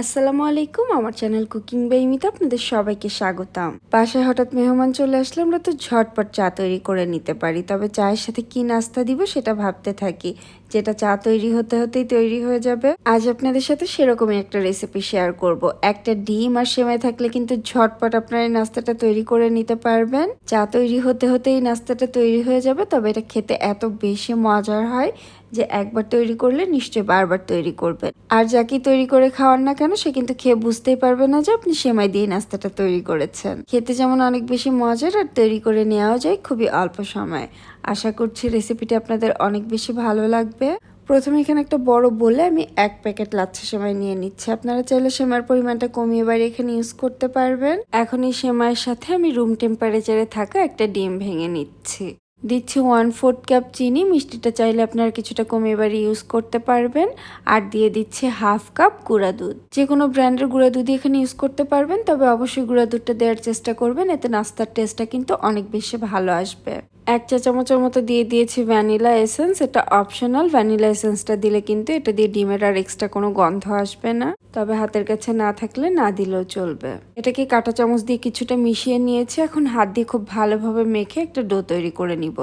আসসালামু আলাইকুম, আমার চ্যানেল কুকিং বেইমিতে আপনাদের সবাইকে স্বাগতম। বাসায় হঠাৎ মেহমান চলে আসলে আমরা তো ঝটপট চা তৈরি করে নিতে পারি, তবে চায়ের সাথে কি নাস্তা দিব সেটা ভাবতে থাকি। যেটা চা তৈরি হতে হতেই তৈরি হয়ে যাবে। আজ আপনাদের সাথে সেরকমই একটা রেসিপি শেয়ার করব। একটা ডিম আর সেমাই থাকলে কিন্তু ঝটপট আপনারা এই নাস্তাটা তৈরি করে নিতে পারবেন। চা তৈরি হতে হতেই নাস্তাটা তৈরি হয়ে যাবে, তবে এটা খেতে এত বেশি মজার হয় যে একবার তৈরি করলে নিশ্চয়ই বারবার তৈরি করবেন। আর যাকে তৈরি করে খাওয়ান না কেন, সে কিন্তু খেয়ে বুঝতেই পারবে না যে আপনি সেমাই দিয়ে নাস্তাটা তৈরি করেছেন। খেতে যেমন অনেক বেশি মজার, আর তৈরি করে নেওয়াও যায় খুবই অল্প সময়। আশা করছি রেসিপিটি আপনাদের অনেক বেশি ভালো লাগবে। প্রথমে এখানে একটা বড় বলে আমি এক প্যাকেট লাচ্ছা সেমাই নিয়ে নিচ্ছি। আপনারা চাইলে সেমার পরিমাণটা কমিয়ে বাড়িয়ে এখানে ইউজ করতে পারবেন। এখন এই সেমাইয়ের সাথে আমি রুম টেম্পারেচারে থাকা একটা ডিম ভেঙে নিচ্ছি। দিচ্ছি ওয়ান ফোর্থ কাপ চিনি, মিষ্টিটা চাইলে আপনারা কিছুটা কমিয়ে বাড়ি ইউজ করতে পারবেন। আর দিয়ে দিচ্ছি হাফ কাপ গুঁড়া দুধ। যে কোনো ব্র্যান্ডের গুঁড়া দুধই এখানে ইউজ করতে পারবেন, তবে অবশ্যই গুঁড়া দুধটা দেওয়ার চেষ্টা করবেন, এতে নাস্তার টেস্টটা কিন্তু অনেক বেশি ভালো আসবে। এক চা চামচের মতো দিয়ে দিয়েছি ভ্যানিলা এসেন্স। এটা অপশনাল ভ্যানিলা এসেন্সটা দিলে কিন্তু এটা দিয়ে ডিমের আর এক্সট্রা কোনো গন্ধ আসবে না। তবে হাতের কাছে না থাকলে না দিলেও চলবে। এটাকে কাঁটা চামচ দিয়ে কিছুটা মিশিয়ে নিয়েছি। এখন হাত দিয়ে খুব ভালোভাবে মেখে একটা ডো তৈরি করে নিব।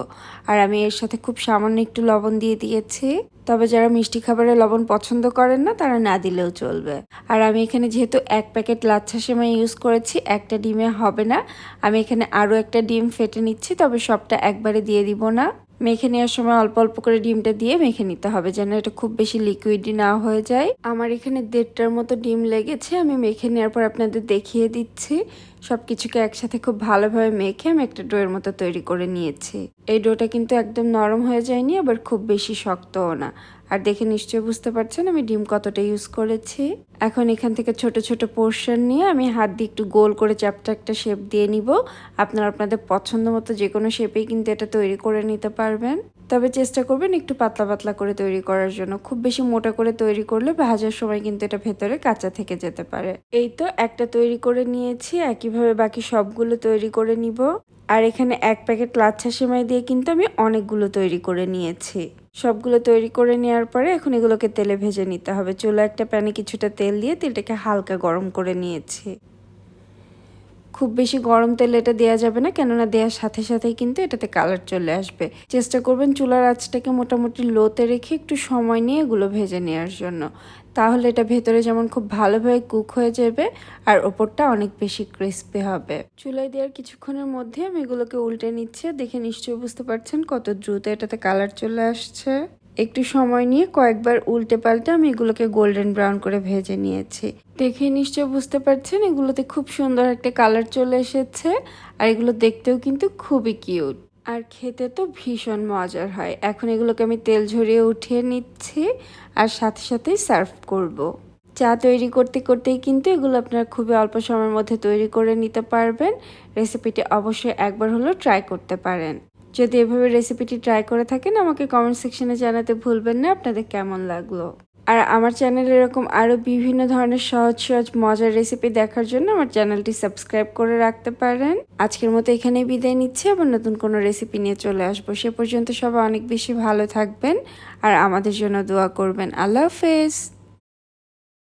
আর আমি এর সাথে খুব সামান্য একটু লবণ দিয়ে দিয়েছি। তবে যারা মিষ্টি খাবারে লবণ পছন্দ করেন না, তারা না দিলেও চলবে। আর আমি এখানে যেহেতু এক প্যাকেট লাচ্ছা সেমাই ইউজ করেছি, একটা ডিমে হবে না। আমি এখানে আরও একটা ডিম ফেটে নিচ্ছি, তবে সবটা একবারে দিয়ে দিব না। মেখে নেওয়ার সময় অল্প অল্প করে ডিমটা দিয়ে মেখে নিতে হবে যেন এটা খুব বেশি লিকুইডি না হয়ে যায়। আমার এখানে দেড়টার মতো ডিম লেগেছে, আমি মেখে নেওয়ার পর আপনাদের দেখিয়ে দিচ্ছি। সব কিছুকে একসাথে খুব ভালোভাবে মেখে আমি একটা ডোয়ের মতো তৈরি করে নিয়েছি। এই ডোটা কিন্তু একদম নরম হয়ে যায়নি, আবার খুব বেশি শক্তও না। আর দেখে নিশ্চয়ই বুঝতে পারছেন আমি ডিম কতটা ইউজ করেছি। এখন এখান থেকে ছোট ছোট পোর্শন নিয়ে আমি হাত দিয়ে একটু গোল করে চ্যাপটা একটা শেপ দিয়ে নিব। আপনারা আপনাদের পছন্দ মতো যে কোনো শেপেই কিন্তু এটা তৈরি করে নিতে পারবেন। তবে চেষ্টা করবেন একটু পাতলা পাতলা করে তৈরি করার জন্য। খুব বেশি মোটা করে তৈরি করলে ভাজার সময় কিন্তু এটা ভেতরে কাঁচা থেকে যেতে পারে। এই তো একটা তৈরি করে নিয়েছি, একইভাবে বাকি সবগুলো তৈরি করে নিব। আর এখানে এক প্যাকেট লাচ্ছা সেমাই দিয়ে কিন্তু আমি অনেকগুলো তৈরি করে নিয়েছি। সবগুলো তৈরি করে নেওয়ার পরে এখন এগুলোকে তেলে ভেজে নিতে হবে। চুলো একটা প্যানে কিছুটা তেল দিয়ে তেলটাকে হালকা গরম করে নিয়েছি। খুব বেশি গরম তেল এটা দেওয়া যাবে না, কেননা দেওয়ার সাথে সাথেই কিন্তু এটাতে কালার চলে আসবে। চেষ্টা করবেন চুলার আঁচটাকে মোটামুটি লোতে রেখে একটু সময় নিয়ে এগুলো ভেজে নেওয়ার জন্য। তাহলে এটা ভেতরে যেমন খুব ভালোভাবে কুক হয়ে যাবে, আর ওপরটা অনেক বেশি ক্রিস্পি হবে। চুলায় দেওয়ার কিছুক্ষণের মধ্যে আমি এগুলোকে উল্টে নিচ্ছে, দেখে নিশ্চয়ই বুঝতে পারছেন কত দ্রুত এটাতে কালার চলে আসছে। একটু সময় নিয়ে কয়েকবার উল্টে পাল্টে আমি এগুলোকে গোল্ডেন ব্রাউন করে ভেজে নিয়েছি। দেখে নিশ্চয় বুঝতে পারছেন, এগুলোতে খুব সুন্দর একটা কালার চলে এসেছে আর এগুলো দেখতেও কিন্তু খুবই কিউট আর খেতে তো ভীষণ মজার হয়। এখন এগুলোকে আমি তেল ঝরিয়ে উঠিয়ে নিচ্ছি আর সাথে সাথেই সার্ভ করব। চা তৈরি করতে করতেই কিন্তু এগুলো আপনারা খুবই অল্প সময়ের মধ্যে তৈরি করে নিতে পারবেন। রেসিপিটি অবশ্যই একবার হলেও ট্রাই করতে পারেন। যদি এভাবে রেসিপিটি ট্রাই করে থাকেন, আমাকে কমেন্ট সেকশনে জানাতে ভুলবেন না। আপনাদের কেমন লাগল? আর আমার চ্যানেলে এরকম আরও বিভিন্ন ধরনের সহজ সহজ, মজার রেসিপি দেখার জন্য আমার চ্যানেলটি সাবস্ক্রাইব করে রাখতে পারেন। আজকের মতো এখানেই বিদায় নিচ্ছি। আবার নতুন কোনো রেসিপি নিয়ে চলে আসব। সে পর্যন্ত সবাই অনেক বেশি ভালো থাকবেন আর আমাদের জন্য দোয়া করবেন। আল্লাহ হাফেজ।